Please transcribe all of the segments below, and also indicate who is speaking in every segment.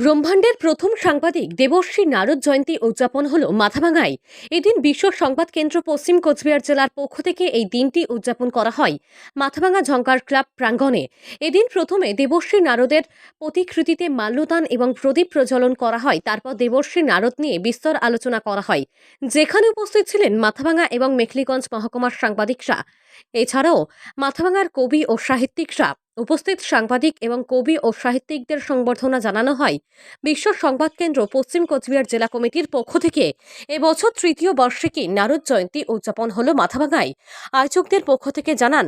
Speaker 1: ব্রহ্মাণ্ডের প্রথম সাংবাদিক দেবশ্রী নারদ জয়ন্তী উদযাপন হল মাথাভাঙায়। এদিন বিশ্ব সংবাদ কেন্দ্র পশ্চিম কোচবিহার জেলার পক্ষ থেকে এই দিনটি উদযাপন করা হয়। মাথাভাঙা ঝঙ্কার ক্লাব প্রাঙ্গণে। এদিন প্রথমে দেবশ্রী নারদের প্রতিকৃতিতে মাল্যদান এবং প্রদীপ প্রজ্বলন করা হয়। তারপর দেবশ্রী নারদ নিয়ে বিস্তর আলোচনা করা হয়। যেখানে উপস্থিত ছিলেন মাথাভাঙা এবং মেখলিগঞ্জ মহকুমার সাংবাদিকরা। এছাড়াও মাথাভাঙার কবি ও সাহিত্যিকরা উপস্থিত সাংবাদিক এবং কবি ও সাহিত্যিকদের সংবর্ধনা জানানো হয়। বিশ্ব সংবাদ কেন্দ্র পশ্চিম কোচবিহার জেলা কমিটির পক্ষ থেকে এবছর তৃতীয় বার্ষিকী নারদ জয়ন্তী উদযাপন হল মাথাভাঙায়। আয়োজকদের পক্ষ থেকে জানান,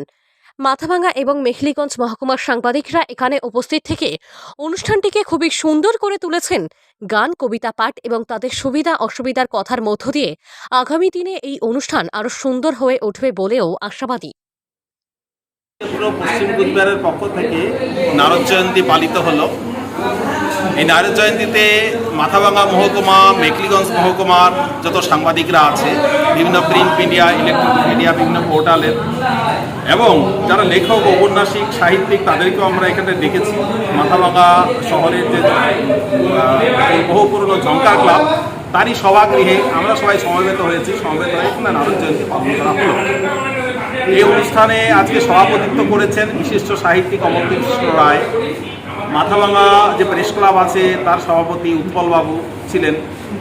Speaker 1: মাথাভাঙা এবং মেখলিগঞ্জ মহকুমার সাংবাদিকরা এখানে উপস্থিত থেকে অনুষ্ঠানটিকে খুবই সুন্দর করে তুলেছেন। গান, কবিতা, পাঠ এবং তাদের সুবিধা, অসুবিধার কথার মধ্য দিয়ে আগামী দিনে এই অনুষ্ঠান আরও সুন্দর হয়ে উঠবে বলেও আশাবাদী।
Speaker 2: পুরো পশ্চিম কুচবিহারের পক্ষ থেকে নারদ জয়ন্তী পালিত হলো। এই নারদ জয়ন্তীতে মাথাভাঙা মহকুমা মেকলিগঞ্জ মহকুমার যত সাংবাদিকরা আছে, বিভিন্ন প্রিন্ট মিডিয়া, ইলেকট্রনিক মিডিয়া, বিভিন্ন পোর্টালের, এবং যারা লেখক ঔপন্যাসিক সাহিত্যিক, তাদেরকেও আমরা এখানে দেখেছি। মাথাভাঙা শহরের যে বহু পুরনো ঝঙ্কার ক্লাব, তারই সভাগৃহে আমরা সবাই সমবেত হয়েছি। সমবেত হয়ে নারদ জয়ন্তী পালন করা হলো। এই অনুষ্ঠানে আজকে সভাপতিত্ব করেছেন বিশিষ্ট সাহিত্যিক অমরদীপ কৃষ্ণ রায়। মাথাভাঙা যে প্রেস ক্লাব আছে, তার সভাপতি উৎপলবাবু ছিলেন,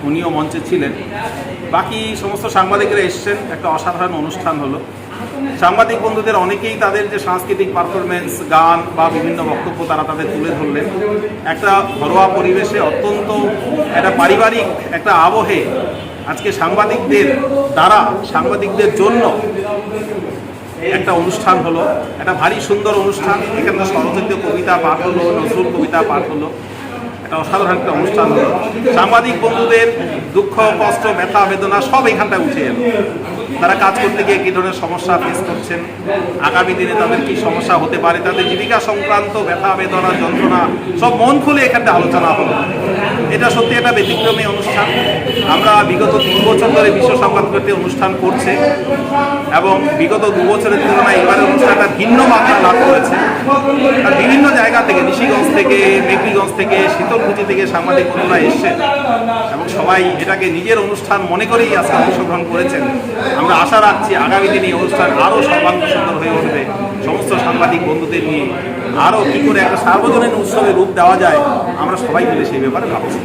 Speaker 2: উনিও মঞ্চে ছিলেন। বাকি সমস্ত সাংবাদিকরা এসছেন, একটা অসাধারণ অনুষ্ঠান হলো। সাংবাদিক বন্ধুদের অনেকেই তাদের যে সাংস্কৃতিক পারফরমেন্স গান বা বিভিন্ন বক্তব্য তারা তাদের তুলে ধরলেন। একটা ঘরোয়া পরিবেশে অত্যন্ত একটা পারিবারিক একটা আবহে আজকে সাংবাদিকদের দ্বারা, সাংবাদিকদের জন্য একটা অনুষ্ঠান হলো। একটা ভারী সুন্দর অনুষ্ঠান। এখানে স্বরচিত কবিতা পাঠ হলো, নজরুল কবিতা পাঠ হলো। একটা অসাধারণ একটা অনুষ্ঠান হলো। সাংবাদিক বন্ধুদের দুঃখ, কষ্ট, ব্যথা, বেদনা সব এখানটায় উঠে এলো। তারা কাজ করতে গিয়ে কী ধরনের সমস্যা ফেস করছেন? আগামী দিনে তাদের কী সমস্যা হতে পারে? তাদের জীবিকা সংক্রান্ত ব্যথা, বেদনা, যন্ত্রণা সব মন খুলে এখানটা আলোচনা হলো। এটা সত্যি একটা ব্যতিক্রমী অনুষ্ঠান। আমরা বিগত তিন বছর ধরে বিশ্ব সংবাদ করতে অনুষ্ঠান করছে এবং বিগত দু বছরের তুলনায় এবারের অনুষ্ঠানটা ভিন্ন মাত্রা লাভ করেছে। আর বিভিন্ন জায়গা থেকে নিশিগঞ্জ থেকে মেঘলিগঞ্জ থেকে শীতলকুচি থেকে সাংবাদিক বন্ধুরা এসছেন এবং সবাই এটাকে নিজের অনুষ্ঠান মনে করেই আজকে অংশগ্রহণ করেছেন। আমরা আশা রাখছি আগামী দিনে এই অনুষ্ঠান আরও সর্বাঙ্গ সুন্দর হয়ে উঠবে। সমস্ত সাংবাদিক বন্ধুদের নিয়ে আরও কী করে একটা সার্বজনীন উৎসবে রূপ দেওয়া যায় আমরা সবাই মিলে সেই ব্যাপারে ভাবছি।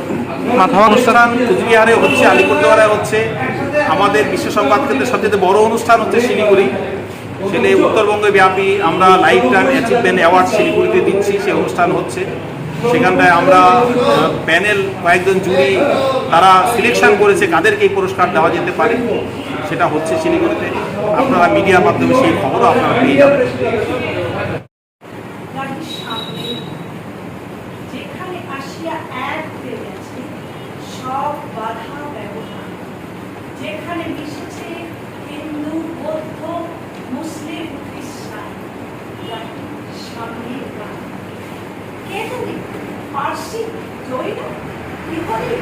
Speaker 2: মাথা অনুষ্ঠান কুচবিহারে হচ্ছে আলিপুরদুয়ারে হচ্ছে আমাদের বিশ্ব সংবাদ কেন্দ্রের সবচেয়ে বড় অনুষ্ঠান হচ্ছে শিলিগুড়ি। সেটা উত্তরবঙ্গে ব্যাপী আমরা লাইফ টাইম অ্যাচিভমেন্ট অ্যাওয়ার্ড শিলিগুড়িতে দিচ্ছি, সেই অনুষ্ঠান হচ্ছে। সেখানটায় আমরা প্যানেল কয়েকজন জুরি তারা সিলেকশন করেছে কাদেরকে এই পুরস্কার দেওয়া যেতে পারে, সেটা হচ্ছে শিলিগুড়িতে। আপনারা মিডিয়ার মাধ্যমে সেই খবরও আপনারা পেয়ে যাবেন।
Speaker 3: এক সব বাধা ব্যবধান যেখানে মিশেছে হিন্দু, বৌদ্ধ, মুসলিম, খ্রিস্টান সামনে কে জানে, পার্সি, জৈন, ইহুদি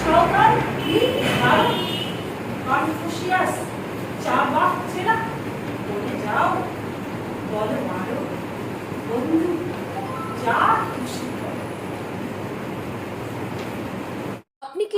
Speaker 3: সাঁওতাল গ্রিক কনফুসিয়াস চাবাক ছেলা বলে যাও। বলো মারো, বন্ধু, যা খুশি করো।
Speaker 1: আপনি কি